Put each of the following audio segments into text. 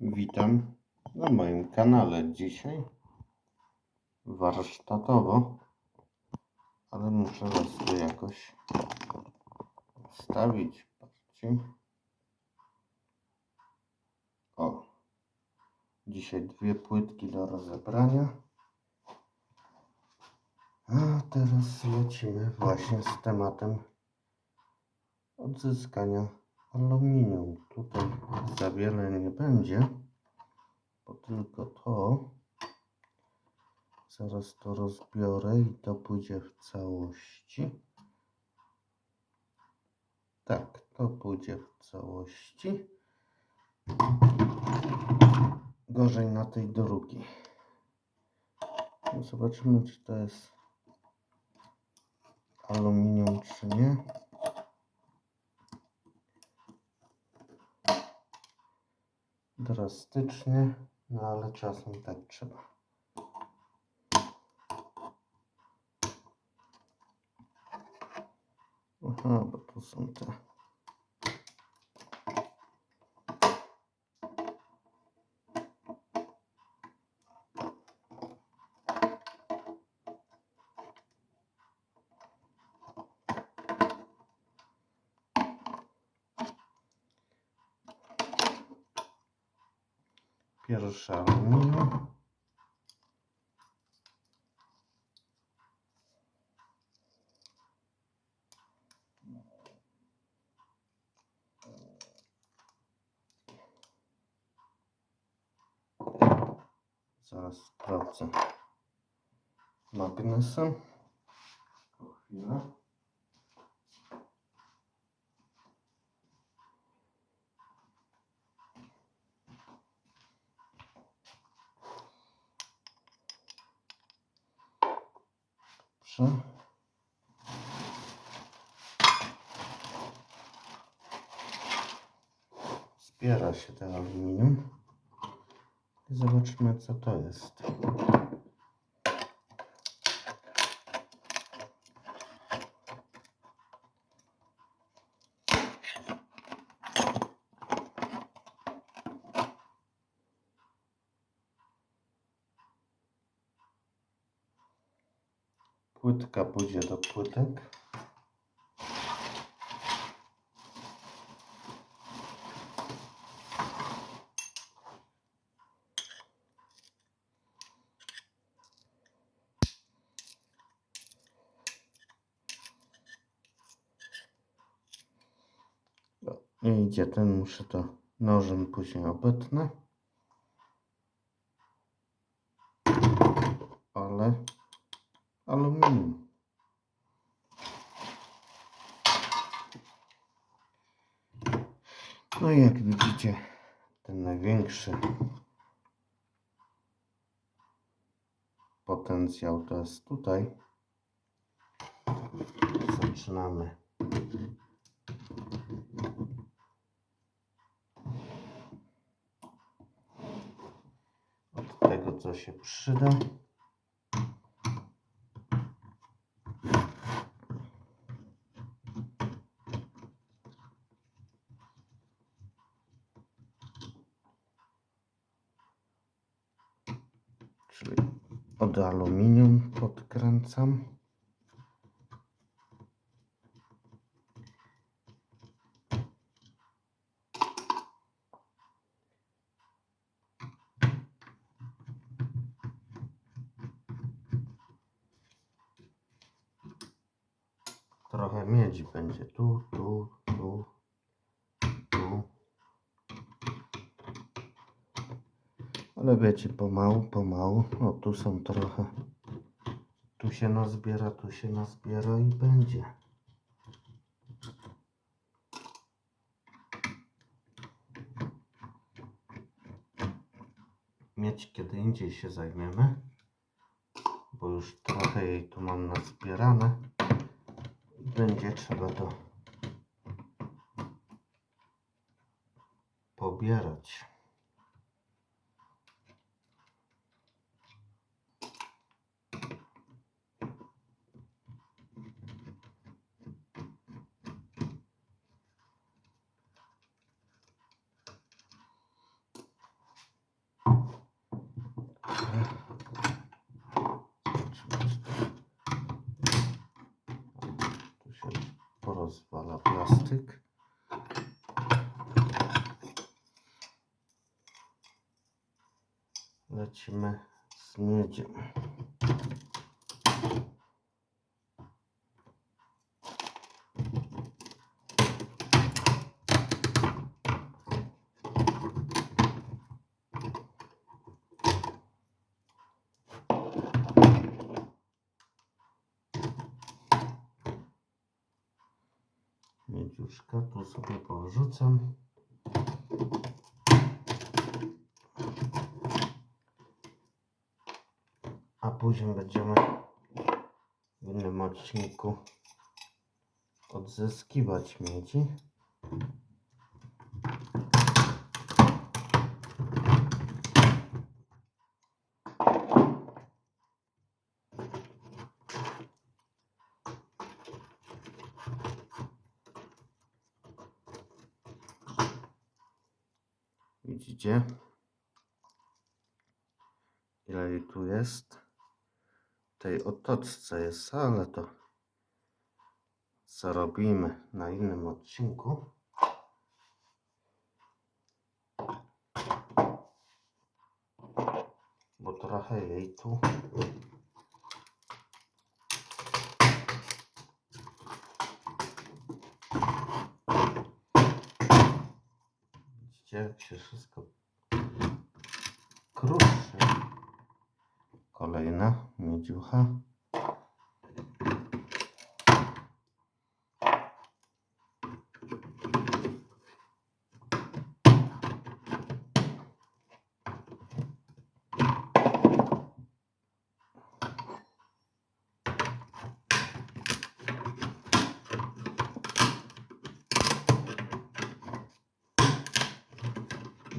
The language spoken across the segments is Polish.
Witam na moim kanale. Dzisiaj warsztatowo, ale muszę was tu jakoś stawić. Patrzcie. O, dzisiaj dwie płytki do rozebrania. A teraz lecimy właśnie z tematem odzyskania aluminium. Tutaj za wiele nie będzie, bo tylko to. Zaraz to rozbiorę i to pójdzie w całości. Tak, to pójdzie w całości. Gorzej na tej drugiej. No Zobaczymy, czy to jest aluminium, czy nie. Drastycznie, no ale czasem tak trzeba. Aha, bo tu są te. Pierwsza aluminium. Zaraz sprawdzę magnesem. Po Dobrze. Zbiera się ten aluminium. I zobaczmy co to jest. Płytka pójdzie do płytek. No, Nie idzie ten, muszę to nożem później obetnę. Ale aluminium. No i jak widzicie, ten największy potencjał to jest tutaj. Zaczynamy. Od tego, co się przyda. Czyli od aluminium podkręcam. Trochę miedzi będzie tu, tu, tu, tu. Ale wiecie, pomału, pomału. O, tu są trochę. Tu się nazbiera, tu się nazbiera i będzie. Mieć kiedy indziej się zajmiemy, bo już trochę jej tu mam nazbierane. Będzie trzeba to pobierać. Rozwala plastyk. Lecimy z miedzią. Miedziuszka tu sobie porzucam. A później będziemy w innym odcinku odzyskiwać miedzi. Widzicie? Ile jej tu jest? W tej otoczce jest, ale to zarobimy na innym odcinku. Bo trochę jej tu Widzicie, jak się wszystko kruszy. Kolejna miedziucha.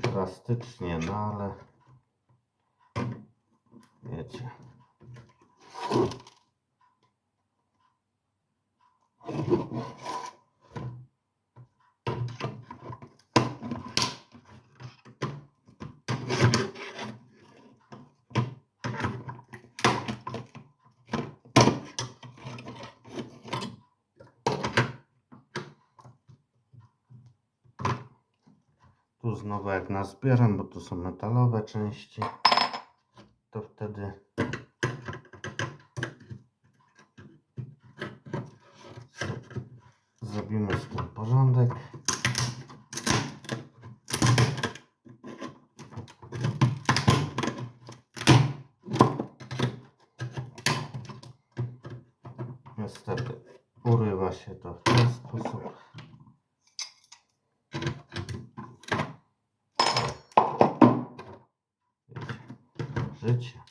Drastycznie, no ale Tu znowu jak nazbieram, bo tu są metalowe części, to wtedy zrobimy z tym porządek. Niestety urywa się to w ten sposób. Życie.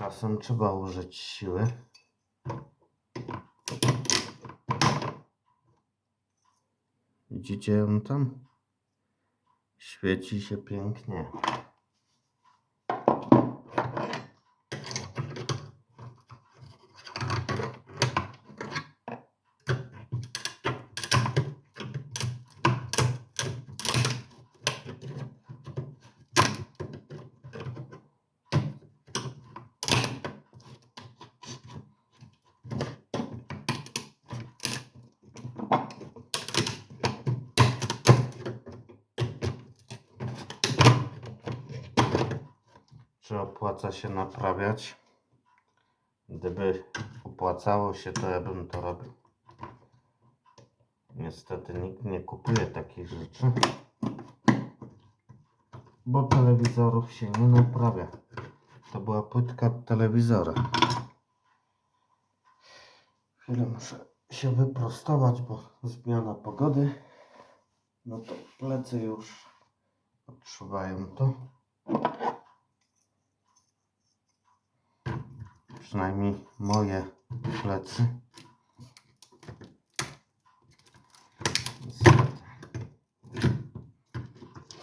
Czasem trzeba użyć siły. Widzicie ją tam? Świeci się pięknie. Czy opłaca się naprawiać? Gdyby opłacało się, to ja bym to robił. Niestety nikt nie kupuje takich rzeczy. Bo telewizorów się nie naprawia. To była płytka od telewizora. Chwilę muszę się wyprostować, bo zmiana pogody. No to plecy już odczuwają to. Przynajmniej moje plecy.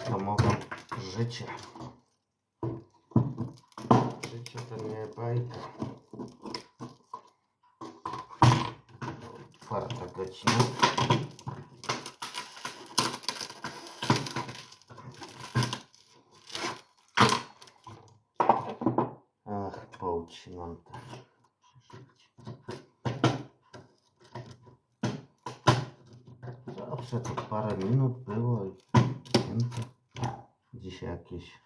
Domowe życie. Życie to nie bajka. czwarta godzina. Zawsze to parę minut było i święto. Dzisiaj jakieś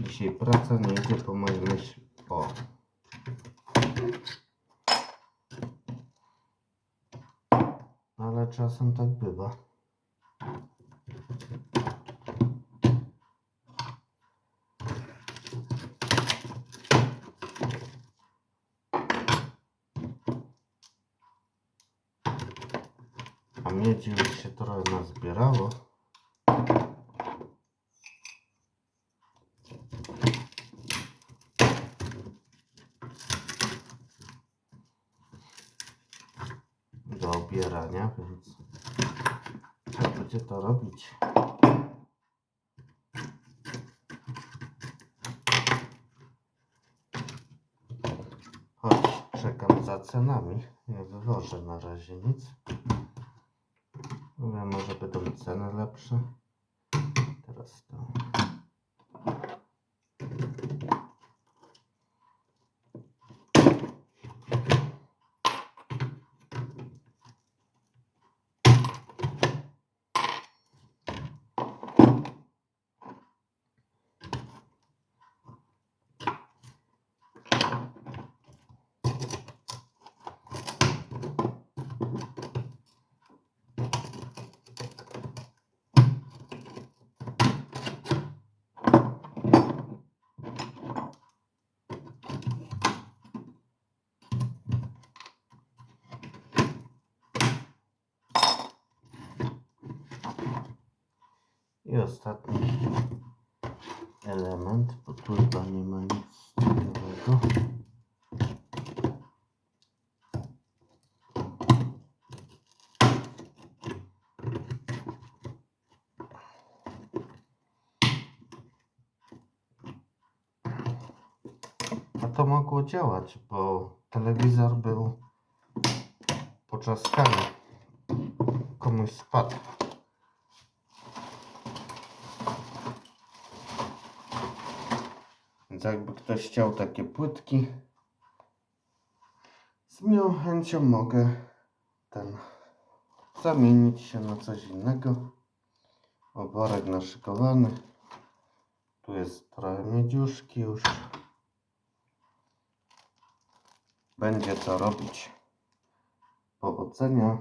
Dzisiaj praca nie idzie po mojej myśli. O. Ale czasem tak bywa. Miedzi już się trochę nazbierało. do obierania, więc trzeba będzie to robić. Choć czekam za cenami, nie wywożę na razie nic. Może będą ceny lepsze. Teraz to. I ostatni element, bo tu chyba nie ma nic ciekawego. A to mogło działać, bo telewizor był poczaskany. Komuś spadł. Więc jakby ktoś chciał takie płytki, z miłą chęcią mogę ten zamienić się na coś innego. Oborek naszykowany. Tu jest trochę miedziuszki już. Będzie co robić. Powodzenia.